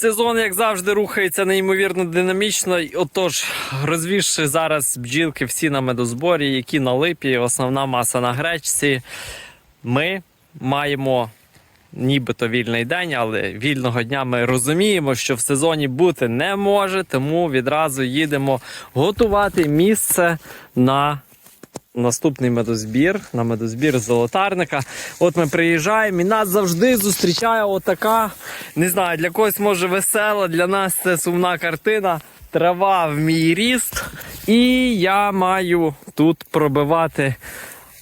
Сезон, як завжди, рухається неймовірно динамічно. Отож, розвівши зараз бджілки всі на медозборі, які на липі, основна маса на гречці. Ми маємо нібито вільний день, але вільного дня ми розуміємо, що в сезоні бути не може, тому відразу їдемо готувати місце на наступний медозбір, на медозбір золотарника. От ми приїжджаємо і нас завжди зустрічає отака, не знаю, для когось може весела, для нас це сумна картина. Трава в мій ріст, і я маю тут пробивати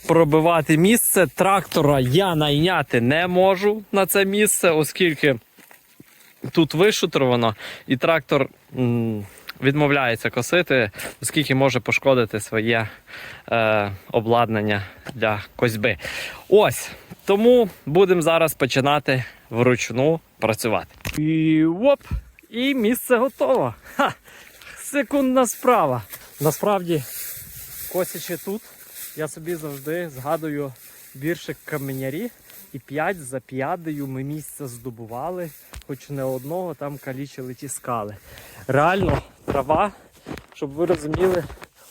пробивати місце. Трактора я найняти не можу на це місце, оскільки тут вишутровано, і трактор відмовляється косити, оскільки може пошкодити своє е, обладнання для косьби. Ось тому будемо зараз починати вручну працювати. І оп! І місце готово. Ха! Секундна справа. Насправді, косячи тут, я собі завжди згадую віршик каменярі. І п'ять за п'ядею ми місця здобували, хоч не одного там калічили ті скали. Реально, трава, щоб ви розуміли,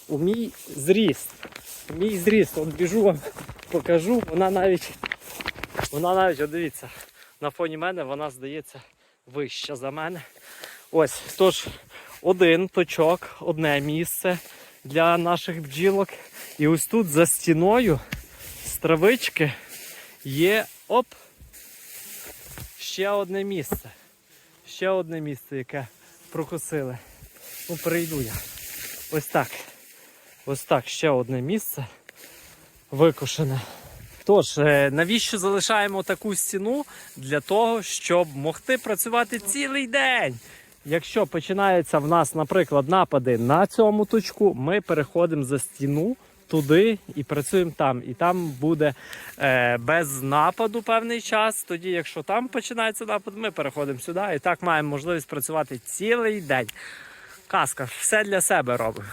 у мій зріст. У мій зріст, от біжу вам, покажу, вона навіть, вона навіть, от дивіться, на фоні мене вона здається вища за мене. Ось, тож, один точок, одне місце для наших бджілок. І ось тут за стіною з травички є оп. Ще одне місце. Ще одне місце, яке прокосили. Ну, перейду я. Ось так. Ось так, ще одне місце викошене. Тож, е, навіщо залишаємо таку стіну? Для того, щоб могти працювати цілий день. Якщо починаються в нас, наприклад, напади на цьому точку, ми переходимо за стіну туди і працюємо там. І там буде е, без нападу певний час. Тоді, якщо там починається напад, ми переходимо сюди і так маємо можливість працювати цілий день. Казка, все для себе робимо.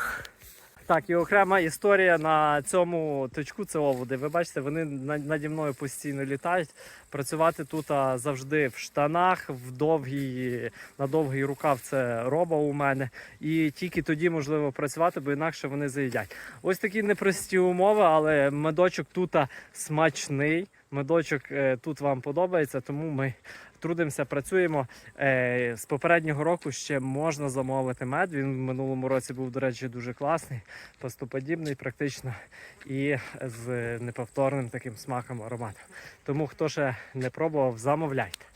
Так, і окрема історія на цьому точку це оводи. Ви бачите, вони на- наді мною постійно літають. Працювати тут завжди в штанах, в довгій, на довгий рукав це роба у мене. І тільки тоді можливо працювати, бо інакше вони заїдять. Ось такі непрості умови, але медочок тут смачний. Медочок е, тут вам подобається, тому ми трудимося, працюємо. Е, з попереднього року ще можна замовити мед. Він в минулому році був, до речі, дуже класний, пастоподібний практично і з неповторним таким смаком ароматом. Тому хто ще не пробував, замовляйте.